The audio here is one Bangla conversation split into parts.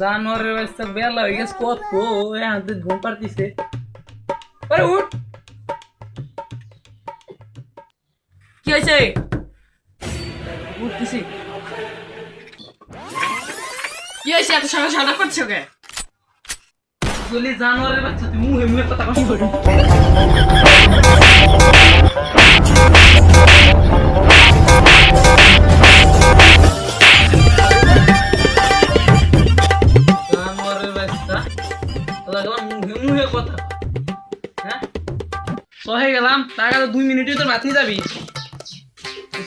জানোয়ারের বাচ্চা বেলা হয়ে গেছে, কত? এ হাতে ঘুম পারতিছে আরে উঠ! কি হয়েছে? উঠতেছি। কি হয়েছে? এত সকাল সকাল করছ কে? চলি জানোয়ারের বাচ্চা, তুই মুহে মুহে কথা কি করি সহে গেলাম। টাকা তো দুই মিনিটে তোর বাঁচিয়ে যাবি।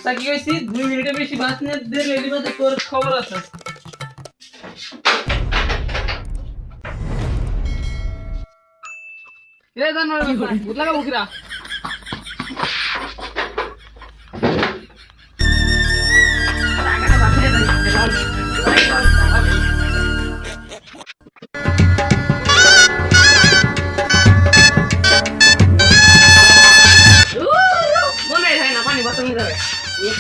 তা কি হয়েছি দুই মিনিটে বেশি বাঁচিয়ে দেবে মধ্যে তোর খবর আছে। এ জানো বাচ্চা ভূত লাগাবো কিরা না পানি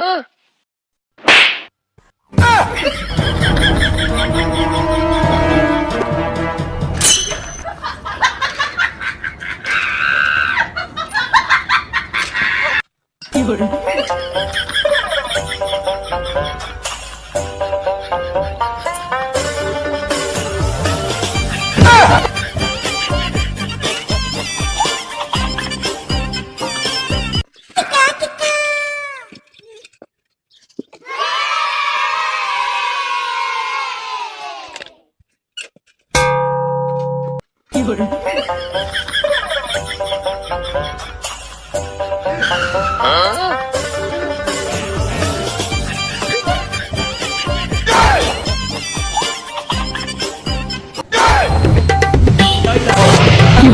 বোতল নিয়ে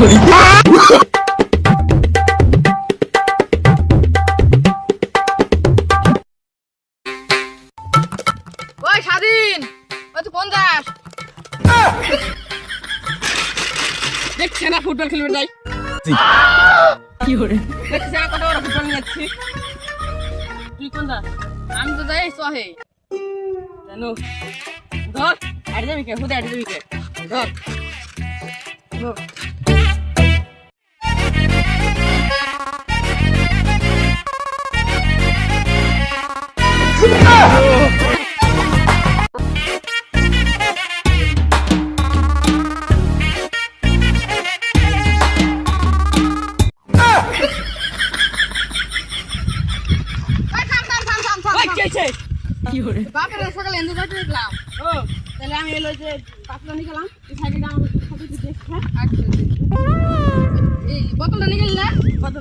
যাবে ওই স্বাধীন ওই তুই কোন যাস দেখছে না ফুটবল খেলবে যাই দেখছে না কত বড় ফুটবল নিয়ে যাচ্ছি। তুই কোন দা আমি তো যাই সহে জানো ধর আড়ে যাবি কে? হুদে আড়ে যাবি কে? ধর। ধর। বাপের সকালে এন্দু যাইতে দেখলাম তাহলে আমি এলো যে পাতলা নিয়ে গেলাম এই সাইকেলটা আমার সাথে দেখে আচ্ছা এই বোতলটা নিয়ে গেলি না কত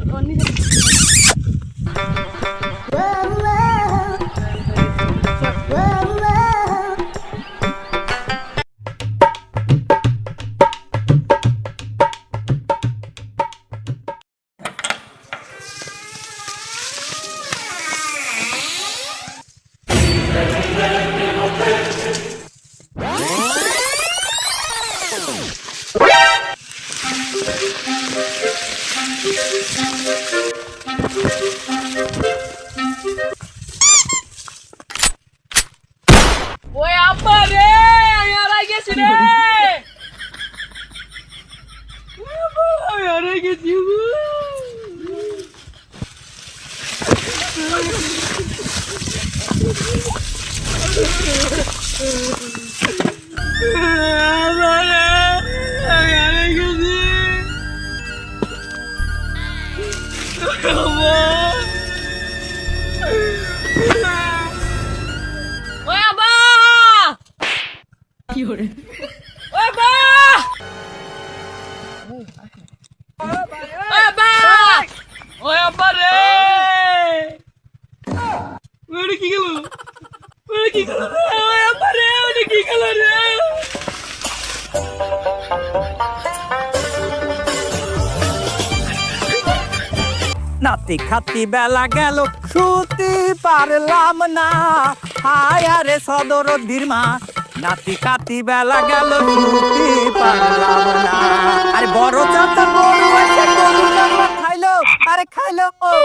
ও আব্বা রে, আমি হারাই গেছি। নাতি খাতি বেলা গেল শুতে পারলাম না। হায় আরে সদর ধীরমা, নাতি খাতি বেলা গেল শুতে পারলাম না। আরে বড় চাচার বড় এসে খাইলো, আরে খাইলো ও।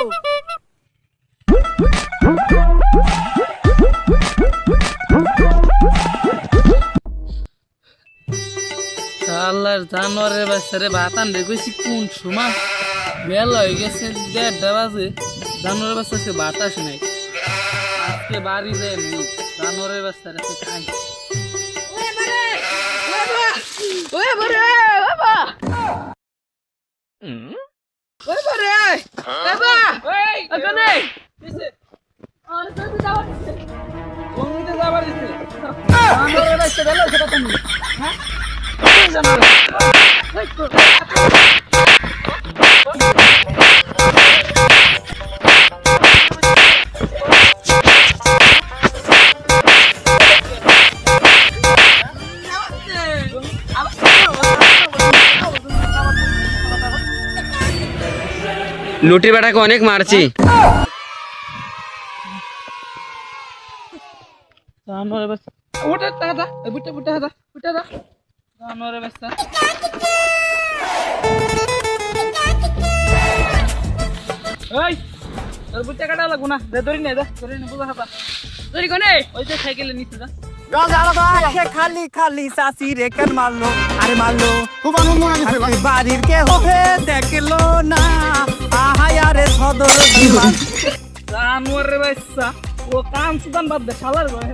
আল্লাহর জানোয়ারের বাচ্চারে বাতান রে কইছি, কোন সময়? বেলা হয়ে গেছে, দেড়টা বাজে। জানোয়ারের বাচ্চা সে ভাত আসে নাই। আজকে বাড়ি যায় এমনি। জানোয়ারের বাচ্চারা সে খাই। ওরে বারে সাইকেলে নিচে যা সে খালি খালি মারলো আরে মারলো বাড়ির কে হবে দেখল সদর ধীরমা জানোয়ারের ও কান সুদান বাদ দে শালার ঘরে